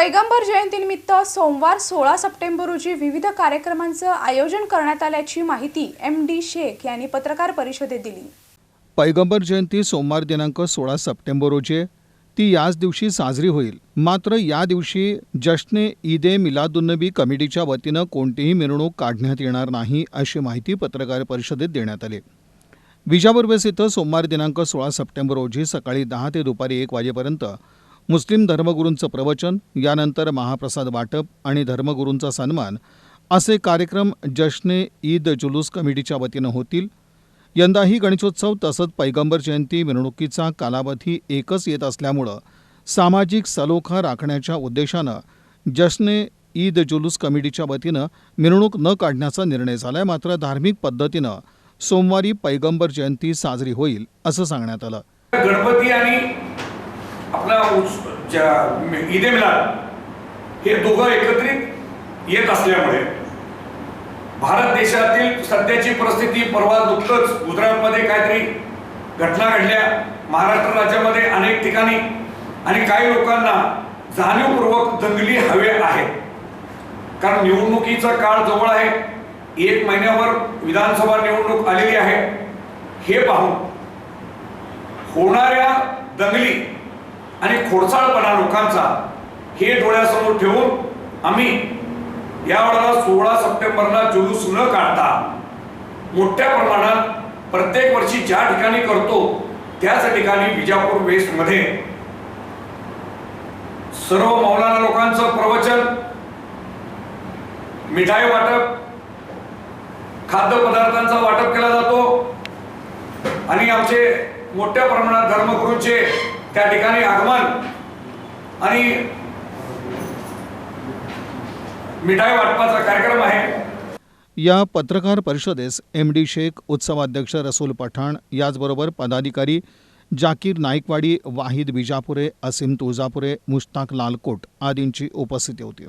पैगंबर जयंतीनिमित्त सोमवार सोळा सप्टेंबर रोजी विविध कार्यक्रमांचं आयोजन करण्यात आल्याची माहिती एम डी शेख यांनी पत्रकार परिषदेत दिली. पैगंबर जयंती सोमवार दिनांक सोळा सप्टेंबर रोजी ती याच दिवशी साजरी होईल. मात्र या दिवशी जश्ने ईद ए मिलादुन्नबी कमिटीच्या वतीनं कोणतीही मिरवणूक काढण्यात येणार नाही अशी माहिती पत्रकार परिषदेत देण्यात आली. विजापूर इथं सोमवार दिनांक सोळा सप्टेंबर रोजी सकाळी दहा ते दुपारी एक वाजेपर्यंत मुस्लिम धर्मगुरूंचं प्रवचन यानंतर महाप्रसाद वाटप आणि धर्मगुरूंचा सन्मान असे कार्यक्रम जश्ने ईद जुलूस कमिटीच्या वतीनं होतील. यंदाही गणेशोत्सव तसंच पैगंबर जयंती मिरवणुकीचा कालावधी एकच येत असल्यामुळं सामाजिक सलोखा राखण्याच्या उद्देशानं जश्ने ईद जुलूस कमिटीच्या वतीनं मिरवणूक न काढण्याचा निर्णय झालाय मात्र धार्मिक पद्धतीनं सोमवारी पैगंबर जयंती साजरी होईल असं सांगण्यात आलं. गणपती आणि आपला उस- ज्या- ईद मिलाद हे दोघं एकत्रित येत असल्यामुळे भारत देशातील सध्याची परिस्थिती परवा नुकतंच गुजरातमध्ये काहीतरी घटना घडल्या. महाराष्ट्र राज्यामध्ये अनेक ठिकाणी आणि काही लोकांना जाणीवपूर्वक दंगली हवे आहे कारण निवडणुकीचा काळ जवळ आहे. एक महिन्यावर विधानसभा निवडणूक आलेली आहे. हे पाहून होणाऱ्या दंगली आणि खोडसाळपणा लोकांचा हे डोळ्यासमोर ठेवून आम्ही यावेळेला सोळा सप्टेंबरला जुलूस न काढता मोठ्या प्रमाणात प्रत्येक वर्षी ज्या ठिकाणी करतो त्याच ठिकाणी विजापूर वेस्टमध्ये सर्व मौलाना लोकांचं प्रवचन मिठाई वाटप खाद्यपदार्थांचा वाटप केला जातो. आणि आमचे मोठ्या प्रमाणात धर्मगुरूंचे त्या ठिकाणी आगमन आणि मिठाई वाटपाचा कार्यक्रम आहे. या पत्रकार परिषदेस एम डी शेख उत्सवाध्यक्ष रसूल पठाण याचबरोबर पदाधिकारी जाकीर नाईकवाडी वाहिद बिजापुरे असीम तुळजापुरे मुश्ताक लालकोट आदींची उपस्थिती होती.